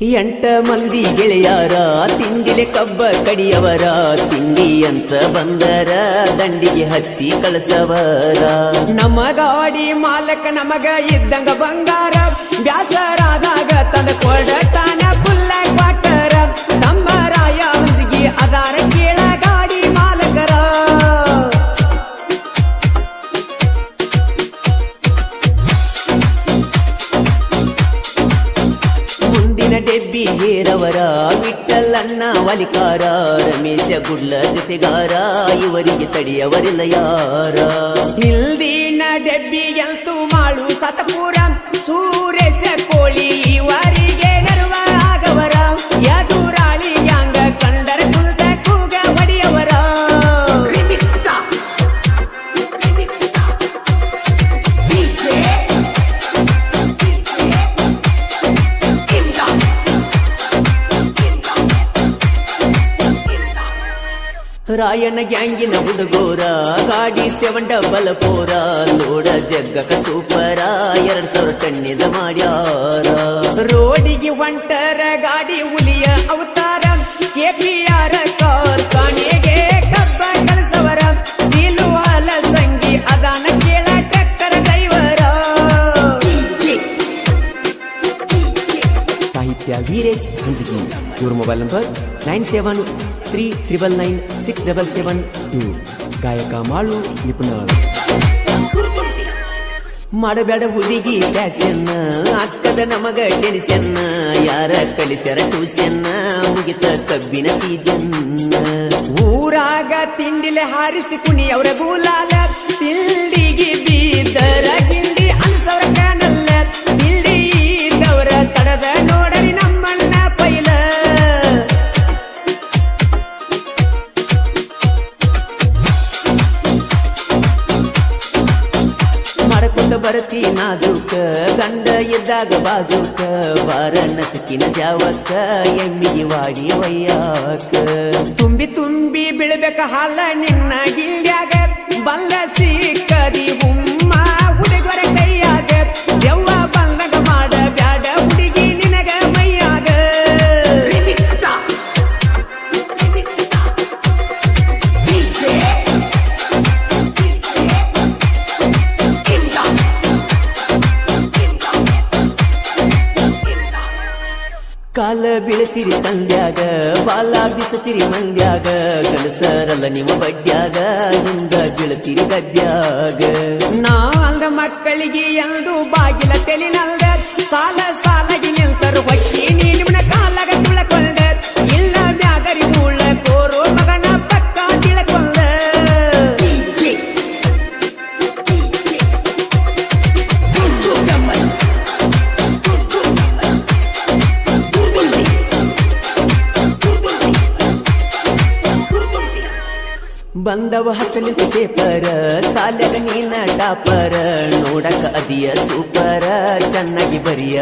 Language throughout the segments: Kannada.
ಎಂಟ ಮಂದಿ ಗೆಳೆಯಾರ, ತಿಂಡಿಲೆ ಕಬ್ಬ ಕಡಿಯವರ ತಿಂಡಿ ಅಂತ ಬಂದರ, ದಂಡಿಗೆ ಹಚ್ಚಿ ಕಳಸವರ. ನಮ್ಮ ಗಾಡಿ ಮಾಲಕ ನಮಗ ಇದ್ದಂಗ ಬಂಗಾರ ಬ್ಯಾಸರಾದಾಗ ತಂದ ಕೊಡತಾನ ಮುಂದಿನ ಡೆಬ್ಬಿ ಹೇರವರ ವಿಠಲನ್ನ ವಲಿಕಾರ, ರಮೇಶ ಗುಡ್ಲ ಜೊತೆಗಾರ, ಇವರಿಗೆ ತಡಿಯವರಿಲ್ಲ ಯಾರ. ಇಲ್ದಿನ ಡೆಬ್ಬಿ ಎಲ್ತು ಮಾಳು ಸತಪುರ ಸೂರೇಶ ಕೋಳಿ ಇವರಿಗೆ ರಾಯಣ್ಣ ಗ್ಯಾಂಗಿನ ಹುಡುಗೋರ ಗಾಡಿ ಸೆವೆನ್ ಡಬಲ್ ಫೋರ ಲೋಡ ಜಗ್ಗಕ ಸೂಪರ ಎರಡ್ ಸಾವಿರ ಟನ್ನಿದ ಮಾಡ್ಯಾರ. ರೋಡಿಗೆ ಒಂಟರ ಗಾಡಿ ಹುಲಿಯ ಅವತಾರ ಕೆಪಿಆರ್ ಕಾಣಿಗೆ ಕಬ್ಬ ಕಲಸವರ ಸೀಲು ಹಾಲ ಸಂಗಿ ಅದಾನ ಕೇಳ ಟ್ರ್ಯಾಕ್ಟರ್ ಡ್ರೈವರ. ಸಾಹಿತ್ಯ ವೀರೇಶ್ ಹಂಜಿಗಿ ಇವ್ರ mobile number nine seven three triple nine six double seven two ಗಾಯಕ ಮಾಳು ನಿಪುಣ. ಮಾಡಬೇಡ ಹುಡುಗಿ ಫ್ಯಾಷನ್ ಅಕ್ಕದ ನಮಗ ಟೆನ್ಷನ್ ಯಾರ ಕಳಿಸ್ಯಾರ ಟ್ಯೂಷನ್ ಮುಗಿತ ಕಬ್ಬಿನ ಸೀಜನ್ ಊರಾಗ ತಿಂಡಿಲೆ ಹಾರಿಸಿ ಕುಣಿ ಅವರ ಗೂಲಾಲ ತಿಂಡಿಗೆ ಬರತಿ ನಾಜೂಕ ಗಂಡ ಇದ್ದಾಗ ಬಾದುಕ ಬಾರ ನಸಕಿನ ಜಾವಕ್ಕ, ಎಮ್ಮಿಗೆ ವಾಡಿ ಒಯ್ಯಾಕ. ತುಂಬಿ ತುಂಬಿ ಬೀಳ್ಬೇಕ ಹಾಲ ನಿನ್ನ ಗಿಲ್ಯಾಗ ಬಲ್ಲಸಿ ಸಿಕ್ಕದಿ ಉಮ್ಮ ಕಾಲ ಬೀಳ್ತಿರಿ ಸಂಧ್ಯಾಗ, ಬಾಲ ಬಿಸತಿರಿ ಮಂದ್ಯಾಗ ಕನಸರಲ್ಲ ನಿಮ್ಮ ಬಡ್ಡ್ಯಾಗ ಹಿಂದ ಬೀಳ್ತಿರಿ ಗದ್ಯಾಗ. ನಾಲ್ದ ಮಕ್ಕಳಿಗೆ ಎಲ್ಲರೂ ಬಾಗಿಲ ತೆಲಿನಲ್ದ, ಸಾಲ ಬಂದವ ಹತ್ತಲಿಂತ ಪೇಪರ ಸಾಲ್ಯಾಗ ನೀನ ಪರ ನೋಡಕ ಅದಿಯ ಸೂಪರ, ಚೆನ್ನಾಗಿ ಬರಿಯ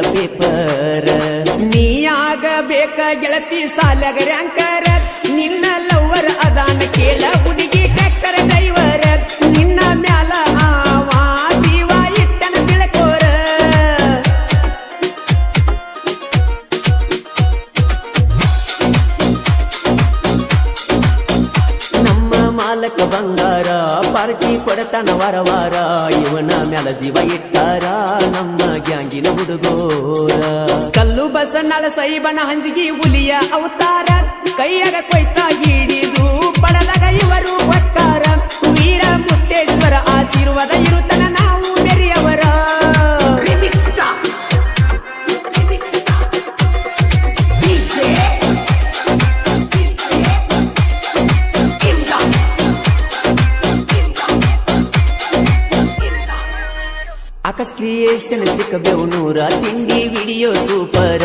ನೀ ಆಗಬೇಕ ಗೆಳತಿ ಸಾಲಗ ರ್ಯಾಂಕರ್ ನಿನ್ನ ಲವರ್ ಅದಾನ ಕೇಳ ಹುಡುಗಿ ಮಾಲಕ ಬಂಗಾರ, ಪಾರ್ಟಿ ಕೊಡತನ ವಾರ ವಾರ ಇವನ ಮ್ಯಾಲ ಜೀವ ಇಟ್ಟಾರ ನಮ್ಮ ಗ್ಯಾಂಗಿನ ಹುಡುಗೋರ. ಕಲ್ಲು ಬಸನ್ನಾಳ ಸೈಬನ ಹಂಜಿಗಿ ಹುಲಿಯ ಅವತಾರ, ಕೈಯಾಗ ಕೊಯ್ತಾ ಹಿಡಿದು ಆಕಾಶ್ ಕ್ರಿಯೇಷನ್ ಚಿಕ್ಕ ಬೆವನೂರ ತಿಂಡಿ video super.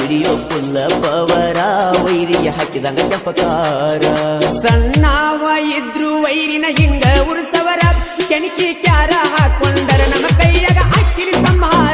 Video full power ವೈರಿಗೆ ಹಾಕಿದಂಗ ಕೆಂಪಕಾರ ಸಣ್ಣವ ಇದ್ರು ವೈರಿನ ಹಿಂಗ ಉರ್ಸವರ. ಕೆಣಕಿ ಕ್ಯಾರ ಹಾಕೊಂಡರ ನಮ್ಮ ಕೈಯಾಗ ಹಾಕಿರಿ ಸಂಹಾರ.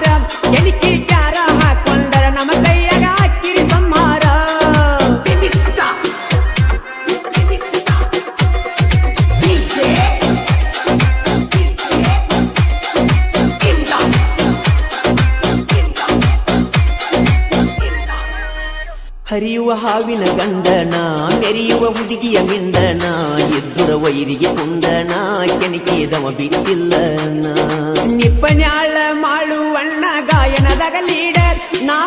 ಹರಿಯುವ ಹಾವಿನ ಗಂಡನ ಮೆರೆಯುವ ಹುಡುಗಿಯ ಮಿಂದನ ಎದ್ದುರ ವೈರಿಗೆ ಕುಂದನ ಕೆಣಕಿದವ ಬಿಟ್ಟಿಲ್ಲನ. ನಿಪ್ಪನ್ಯಾಳ ಮಾಡುವಣ್ಣ ಗಾಯನದಾಗ ಲೀಡರ್ ನಾ